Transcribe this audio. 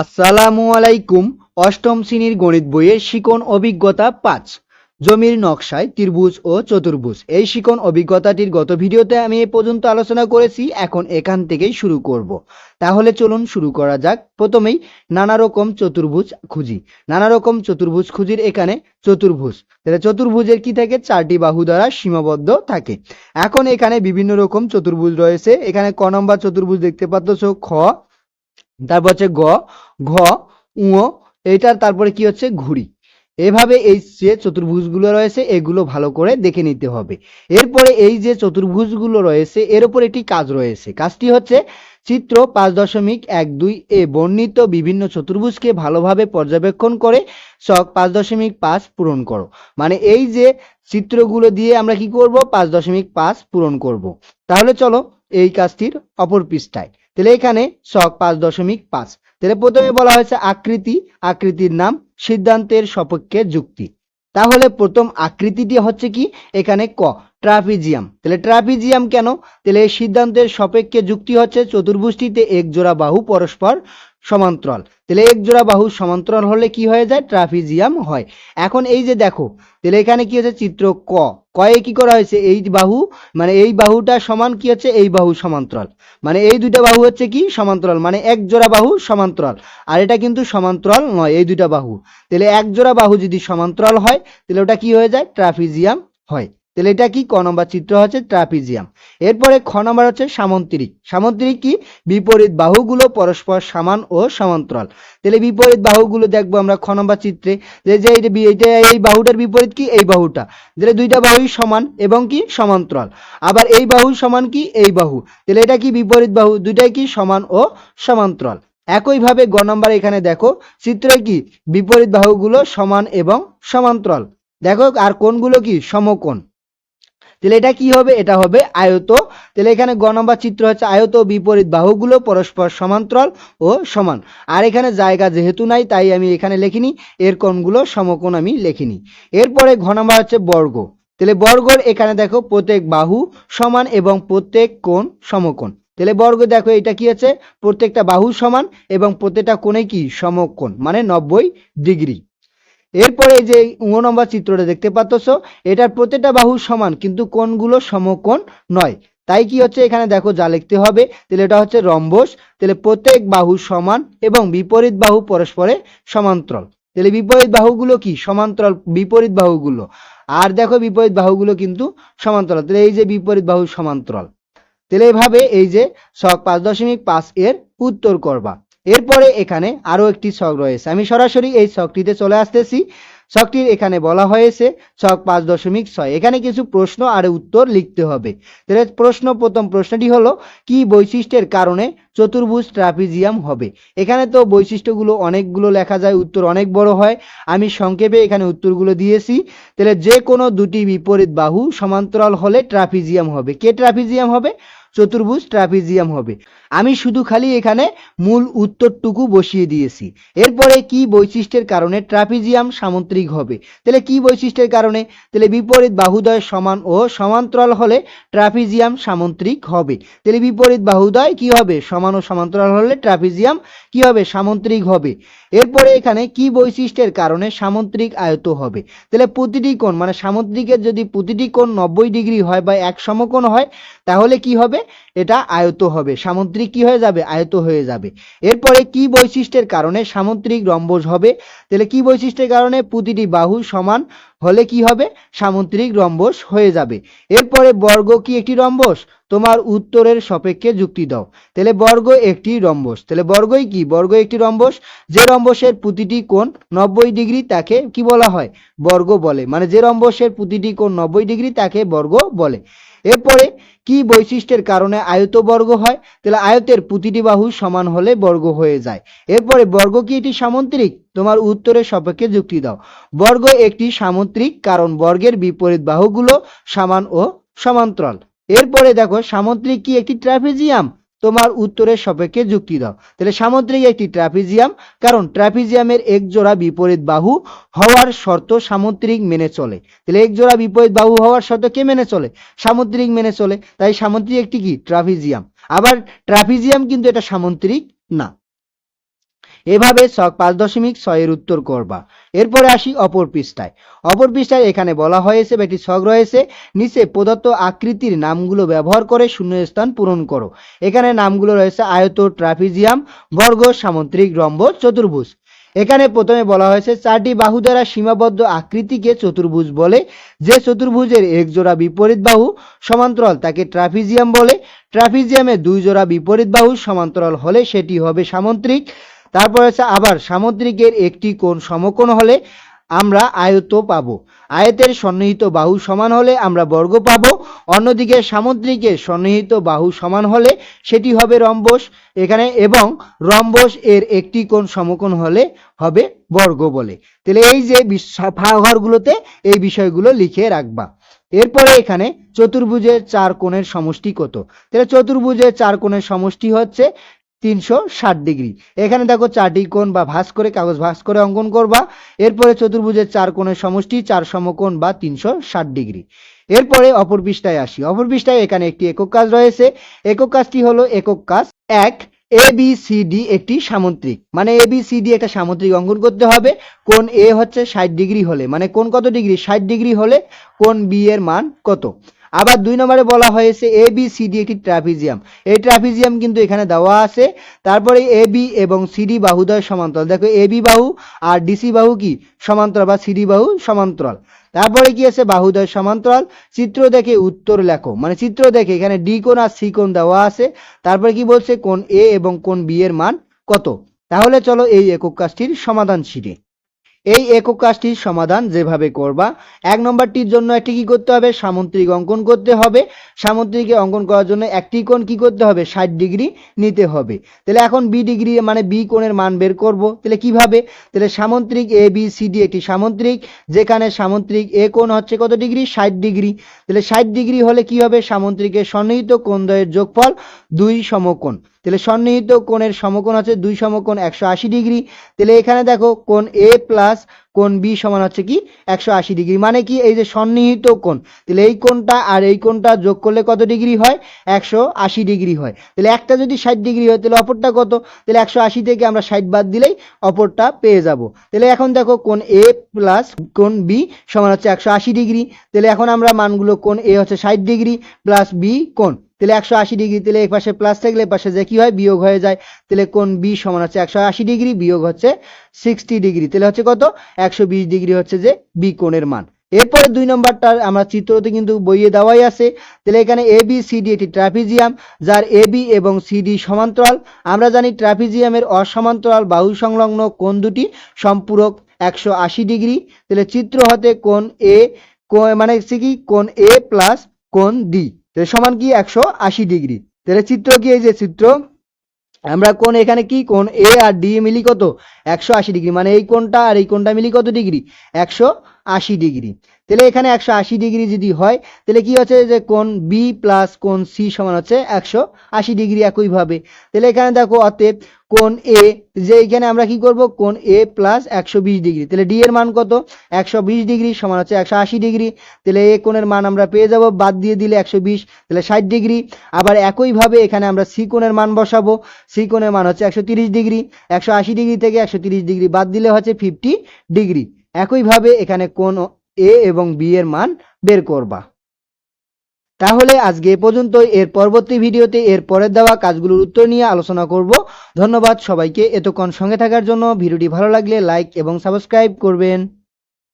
আসসালামু আলাইকুম, অষ্টম শ্রেণির গণিত বইয়ের শিকন অভিজ্ঞতা পাঁচ। জমির নকশায় ত্রিভুজ ও চতুর্ভুজ। এই শিকন অভিজ্ঞতাটির গত ভিডিওতে আমি এ পর্যন্ত আলোচনা করেছি, এখন এখান থেকেই শুরু করব। তাহলে চলুন শুরু করা যাক। প্রথমেই নানা রকম চতুর্ভুজ খুঁজি। নানা রকম চতুর্ভুজ খুঁজির এখানে চতুর্ভুজ। তাহলে চতুর্ভুজের কি থাকে? চারটি বাহু দ্বারা সীমাবদ্ধ থাকে। এখন এখানে বিভিন্ন রকম চতুর্ভুজ রয়েছে। এখানে ক নম্বর চতুর্ভুজ দেখতে পাচ্ছ, খ তারপর হচ্ছে গ, ঘ উঁ এইটার তারপরে কি হচ্ছে? ঘুড়ি। এভাবে এই যে চতুর্ভুজগুলো রয়েছে, এগুলো ভালো করে দেখে নিতে হবে। এরপরে এই যে চতুর্ভুজগুলো রয়েছে, এর উপর একটি কাজ রয়েছে। কাজটি হচ্ছে চিত্র পাঁচ দশমিক এক দুই এ বর্ণিত বিভিন্ন চতুর্ভুজকে ভালোভাবে পর্যবেক্ষণ করে ছক পাঁচ দশমিক পাঁচ পূরণ করো। মানে এই যে চিত্রগুলো দিয়ে আমরা কি করব? পাঁচ দশমিক পাঁচ পূরণ করব। তাহলে চলো এই কাজটির অপর পৃষ্ঠায়। তাহলে এখানে ছক পাঁচ দশমিক পাঁচ। তাহলে প্রথমে বলা হয়েছে আকৃতি, আকৃতির নাম সিদ্ধান্তের সপক্ষে যুক্তি। তাহলে প্রথম আকৃতিটি হচ্ছে কি? এখানে ক ট্রাফিজিয়াম তাহলে ট্রাফিজিয়াম কেন? তাহলে এই সিদ্ধান্তের সপেক্ষে যুক্তি হচ্ছে চতুর্ভুষ্টিতে এক জোড়া বাহু পরস্পর সমান্তরাল। তাহলে এক জোড়া বাহু সমান্তরাল হলে কি হয়ে যায়? ট্রাফিজিয়াম হয়। এখন এই যে দেখো, তাহলে এখানে কি হচ্ছে? চিত্র ক। কয়ে কি করা হয়েছে? এই বাহু মানে এই বাহুটা সমান কি হচ্ছে? এই বাহু সমান্তরাল। মানে এই দুইটা বাহু হচ্ছে কি? সমান্তরাল। মানে এক জোড়া বাহু সমান্তরাল। আর এটা কিন্তু সমান্তরাল নয়, এই দুইটা বাহু। তাহলে এক জোড়া বাহু যদি সমান্তরাল হয়, তাহলে ওটা কি হয়ে যায়? ট্রাফিজিয়াম হয়। তাহলে এটা কি? ক নম্বর চিত্র হচ্ছে ট্রাপিজিয়াম। এরপরে খ নম্বর হচ্ছে সামন্তিরিক। সামন্তিরিক কি? বিপরীত বাহুগুলো পরস্পর সমান ও সমান্তরাল। তাহলে বিপরীত বাহুগুলো দেখব আমরা খ নম্বর চিত্রে। যে যে এইটা এই বাহুটার বিপরীত কি? এই বাহুটা। তাহলে দুইটা বাহুই সমান এবং কি? সমান্তরাল। আবার এই বাহু সমান কি? এই বাহু। তাহলে এটা কি বিপরীত বাহু? দুইটাই কি? সমান ও সমান্তরাল। একইভাবে গ নম্বর এখানে দেখো, চিত্রে কি? বিপরীত বাহুগুলো সমান এবং সমান্তরাল। দেখো আর কোনগুলো কি? সমকোণ। তাহলে এটা কি হবে? এটা হবে আয়ত। তাহলে এখানে গ নম্বর চিত্র হচ্ছে আয়ত, বিপরীত বাহুগুলো পরস্পর সমান্তরাল ও সমান। আর এখানে জায়গা যেহেতু নাই, তাই আমি এখানে লিখিনি। এর কোণগুলো সমকোণ আমি লিখিনি। এরপরে ঘ নম্বর হচ্ছে বর্গ। তাহলে বর্গর এখানে দেখো প্রত্যেক বাহু সমান এবং প্রত্যেক কোণ সমকোণ। তাহলে বর্গ দেখো এটা কি আছে? প্রত্যেকটা বাহু সমান এবং প্রত্যেকটা কোণে কি? সমকোণ মানে নব্বই ডিগ্রি। এরপরে যে উঁ নম্বর চিত্রটা দেখতে পাচ্ছ, এটার প্রত্যেকটা বাহু সমান, কিন্তু কোণগুলো সমকোণ নয়। তাই কি হচ্ছে? এখানে দেখো যা লিখতে হবে, তাহলে এটা হচ্ছে রম্বস, তাহলে প্রত্যেক বাহু সমান এবং বিপরীত বাহু পরস্পরে সমান্তরাল। তাহলে বিপরীত বাহুগুলো কি? সমান্তরাল বিপরীত বাহুগুলো। আর দেখো বিপরীত বাহুগুলো কিন্তু সমান্তরাল, তাহলে এই যে বিপরীত বাহু সমান্তরাল। তাহলে এভাবে এই যে পাঁচ দশমিক পাঁচ এর উত্তর করবা। এরপরে এখানে আরও একটি ছক রয়েছে। আমি সরাসরি এই ছকটিতে চলে আসতেছি। ছকটির এখানে বলা হয়েছে ছক পাঁচ দশমিক ছয়। এখানে কিছু প্রশ্ন আর উত্তর লিখতে হবে। তাহলে প্রশ্ন, প্রথম প্রশ্নটি হলো, কি বৈশিষ্ট্যের কারণে চতুর্ভুজ ট্রাপিজিয়াম হবে? এখানে তো বৈশিষ্ট্যগুলো অনেকগুলো লেখা যায়, উত্তর অনেক বড় হয়। আমি সংক্ষেপে এখানে উত্তরগুলো দিয়েছি। তাহলে যে কোনো দুটি বিপরীত বাহু সমান্তরাল হলে ট্রাপিজিয়াম হবে। কে ট্রাপিজিয়াম হবে? চতুর্ভুজ ট্রাপিজিয়াম হবে। আমি শুধু খালি এখানে মূল উত্তরটুকু বসিয়ে দিয়েছি। এরপরে কি বৈশিষ্ট্যের কারণে ট্রাপিজিয়াম সামুদ্রিক হবে? তাহলে কি বৈশিষ্ট্যের কারণে? তাহলে বিপরীত বাহুদয় সমান ও সমান্তরাল হলে ট্রাপিজিয়াম সামুদ্রিক হবে। তাহলে বিপরীত বাহুদয় কি হবে? সমান ও সমান্তরাল হলে ট্রাপিজিয়াম কি হবে? সামুদ্রিক হবে। এরপরে এখানে কি বৈশিষ্ট্যের কারণে সামুদ্রিক আয়ত হবে? তাহলে প্রতিটি কোণ মানে সামুদ্রিকের যদি প্রতিটি কোণ নব্বই ডিগ্রি হয় বা এক সমকোণ হয়, তাহলে কি হবে? এটা আয়ত হবে। সামুদ্রিক কি হয়ে যাবে? আয়ত হয়ে যাবে। এরপরে কি বৈশিষ্ট্যের কারণে সামুদ্রিক রম্বস হবে? তাহলে কি বৈশিষ্ট্যের কারণে? প্রতিটি বাহু সমান হলে কি হবে? সামুদ্রিক রম্বস হয়ে যাবে। এরপরে বর্গ কি একটি রম্বস? তোমার উত্তরের সাপেক্ষে যুক্তি দাও। তাহলে বর্গ একটি রম্বস। তাহলে বর্গই কি? বর্গ একটি রম্বস। যে রম্বসের প্রতিটি কোণ নব্বই ডিগ্রি, তাকে কি বলা হয়? বর্গ বলে। মানে যে রম্বসের প্রতিটি কোণ নব্বই ডিগ্রি, তাকে বর্গ বলে। এরপরে কি বৈশিষ্ট্যের কারণে আয়ত বর্গ হয়? তাহলে আয়তের প্রতিটি বাহু সমান হলে বর্গ হয়ে যায়। এরপরে বর্গ কি এটি সামুদ্রিক? তোমার উত্তরের সপক্ষে যুক্তি দাও। বর্গ একটি সামুদ্রিক, কারণ বর্গের বিপরীত বাহুগুলো সমান ও সমান্তরাল। এরপরে দেখো, সামুদ্রিক কি একটি ট্রাফিজিয়াম তোমার উত্তরের সপক্ষে যুক্তি দাও। তাহলে সামুদ্রিক একটি ট্রাফিজিয়াম কারণ ট্রাফিজিয়ামের এক জোড়া বিপরীত বাহু হওয়ার শর্ত সামুদ্রিক মেনে চলে। তাহলে এক জোড়া বিপরীত বাহু হওয়ার শর্ত কে মেনে চলে? সামুদ্রিক মেনে চলে। তাই সামুদ্রিক একটি কি? ট্রাফিজিয়াম আবার ট্রাফিজিয়াম কিন্তু এটা সামুদ্রিক না। এভাবে পাঁচ দশমিক ছয়ের উত্তর করবা। এরপরে আসি অপর পৃষ্ঠায়। অপর পৃষ্ঠায় এখানে বলা হয়েছে, বা একটি ছক রয়েছে, নিচে প্রদত্ত আকৃতির নামগুলো ব্যবহার করে শূন্যস্থান পূরণ করো। এখানে নামগুলো রয়েছে আয়ত ট্রাপিজিয়াম, বর্গ, সামুদ্রিক রম্ব, চতুর্ভুজ। এখানে প্রথমে বলা হয়েছে, চারটি বাহু দ্বারা সীমাবদ্ধ আকৃতিকে চতুর্ভুজ বলে। যে চতুর্ভুজের এক জোড়া বিপরীত বাহু সমান্তরাল তাকে ট্রাফিজিয়াম বলে। ট্রাফিজিয়ামে দুই জোড়া বিপরীত বাহু সমান্তরাল হলে সেটি হবে সামুদ্রিক। তারপর হচ্ছে আবার সামুদ্রিকের একটি কোণ সমকোণ হলে আমরা আয়ত পাব। আয়তের সন্নিহিত বাহু সমান হলে আমরা বর্গ পাবো। অন্যদিকে সামুদ্রিকের সন্নিহিত বাহু সমান হলে সেটি হবে রম্বস। এখানে এবং রম্বস এর একটি কোণ সমকোণ হলে হবে বর্গ বলে। তাহলে এই যে ঘরগুলোতে এই বিষয়গুলো লিখে রাখবা। এরপরে এখানে চতুর্ভুজের চার কোণের সমষ্টি কত? তাহলে চতুর্ভুজের চার কোণের সমষ্টি হচ্ছে তিনশো ষাট ডিগ্রি। এখানে দেখো চারটি কোণ বা ভাঁজ করে, কাগজ ভাঁজ করে অঙ্কন করবা। এরপরে চতুর্ভুজের চার কোণের সমষ্টি, চার সমকোণ বা তিনশো ষাট ডিগ্রি। এরপরে অপর পৃষ্ঠায় আসি। অপর পৃষ্ঠায় এখানে একটি একক কাজ রয়েছে। একক কাজটি হলো একক কাজ এক এ বি সি ডি একটি সামুদ্রিক। মানে এ বি সি ডি একটা সামুদ্রিক অঙ্কন করতে হবে। কোন এ হচ্ছে ষাট ডিগ্রি হলে। মানে কোন কত ডিগ্রি? ষাট ডিগ্রি হলে কোন বি এর মান কত? আবার দুই নম্বরে বলা হয়েছে এ বি সি ডি একটি ট্রাফিজিয়াম এই ট্রাফিজিয়াম কিন্তু এখানে দেওয়া আছে। তারপরে এ বি এবং সিডি বাহুদ্বয় সমান্তরাল। দেখো এ বি বাহু আর ডিসি বাহু কি? সমান্তরাল বা সিডি বাহু সমান্তরাল। তারপরে কি আছে? বাহুদ্বয় সমান্তরাল। চিত্র দেখে উত্তর লেখো। মানে চিত্র দেখে এখানে ডি কোণ আর সি কোণ দেওয়া আছে। তারপরে কি বলছে? কোন এ এবং কোন বি এর মান কত? তাহলে চলো এই একক কাজটির সমাধান শিখে। এই একক কাজটির সমাধান যেভাবে করবা, এক নম্বরটির জন্য একটি কি করতে হবে? সামুদ্রিক অঙ্কন করতে হবে। সামুদ্রিকে অঙ্কন করার জন্য একটি কোণ কি করতে হবে? ষাট ডিগ্রি নিতে হবে। তাহলে এখন বি ডিগ্রি মানে বি কোণের মান বের করব। তাহলে কীভাবে? তাহলে সামুদ্রিক এ, বি, সি, ডি একটি সামুদ্রিক, যেখানে সামুদ্রিক এ কোণ হচ্ছে কত ডিগ্রি? ষাট ডিগ্রি। তাহলে ষাট ডিগ্রি হলে কি হবে? সামুদ্রিকের সন্নিহিত কোণদ্বয়ের যোগফল দুই সমকোণ। তাহলে সন্নিহিত কোণের সমকোণ হচ্ছে দুই সমকোণ একশো আশি ডিগ্রি। তাহলে এখানে দেখো কোণ এ প্লাস কোণ বি সমান হচ্ছে কি একশো আশি ডিগ্রি। মানে কি? এই যে সন্নিহিত কোণ। তাহলে এই কোণটা আর এই কোণটা যোগ করলে কত ডিগ্রি হয়? একশো আশি ডিগ্রি হয়। তাহলে একটা যদি ষাট ডিগ্রি হয়, তাহলে অপরটা কত? তাহলে একশো আশি থেকে আমরা ষাট বাদ দিলেই অপরটা পেয়ে যাব। তাহলে এখন দেখো কোন এ প্লাস কোন বি সমান হচ্ছে একশো আশি ডিগ্রি। তাহলে এখন আমরা মানগুলো কোন এ হচ্ছে ষাট ডিগ্রি প্লাস বি কোণ। তাহলে একশো আশি ডিগ্রি, তাহলে এই পাশে প্লাস থাকলে পাশে যে কি হয়? বিয়োগ হয়ে যায়। তাহলে কোন বি সমান হচ্ছে একশো আশি ডিগ্রি, বিয়োগ হচ্ছে সিক্সটি ডিগ্রি। তাহলে হচ্ছে কত? একশো বিশ ডিগ্রি হচ্ছে যে বি কোণের মান। এরপরে দুই নম্বরটা আমরা চিত্রতে কিন্তু বইয়ে দেওয়াই আছে। তাহলে এখানে এ বি সি ডি এটি ট্রাপিজিয়াম যার এ বি এবং সি ডি সমান্তরাল। আমরা জানি ট্রাপিজিয়ামের অসমান্তরাল বাহু সংলগ্ন কোন দুটি সম্পূরক একশো আশি ডিগ্রি। তাহলে চিত্র হতে কোন এ মানে কি? কোণ এ প্লাস কোন ডি তাহলে সমান কি একশো আশি ডিগ্রি। তাহলে চিত্র কি এই যে চিত্র? আমরা কোন এখানে কি? কোন এ আর ডি মিলি কত? একশো আশি ডিগ্রি। মানে এই কোনটা আর এই কোনটা মিলি কত ডিগ্রি? একশো আশি ডিগ্রি। তাহলে এখানে একশো আশি ডিগ্রি যদি হয়, তাহলে কি হচ্ছে যে কোন বি প্লাস কোন সি সমান হচ্ছে একশো আশি ডিগ্রি একইভাবে তাহলে এখানে দেখো অতএব কোন এ যে এখানে আমরা কি করব? কোন এ প্লাস একশো বিশ ডিগ্রি। তাহলে ডি এর মান কত? একশো বিশ ডিগ্রি সমান হচ্ছে একশো আশি ডিগ্রি। তাহলে এ কোণের মান আমরা পেয়ে যাব, বাদ দিয়ে দিলে একশো বিশ, তাহলে ষাট ডিগ্রি। আবার একইভাবে এখানে আমরা সি কোণের মান বসাবো। সি কোণের মান হচ্ছে একশো তিরিশ ডিগ্রি। একশো আশি ডিগ্রি থেকে একশো তিরিশ ডিগ্রি বাদ দিলে হচ্ছে ফিফটি ডিগ্রি। একইভাবে এখানে কোন এ এবং বি এর মান বের করবা। তাহলে আজকে এ পর্যন্ত এর পরবর্তী ভিডিওতে এর পরের দেওয়া কাজগুলোর উত্তর নিয়ে আলোচনা করব। ধন্যবাদ সবাইকে। এতক্ষণ সঙ্গে থাকার জন্য ভিডিওটি ভালো লাগলে লাইক এবং সাবস্ক্রাইব করবেন।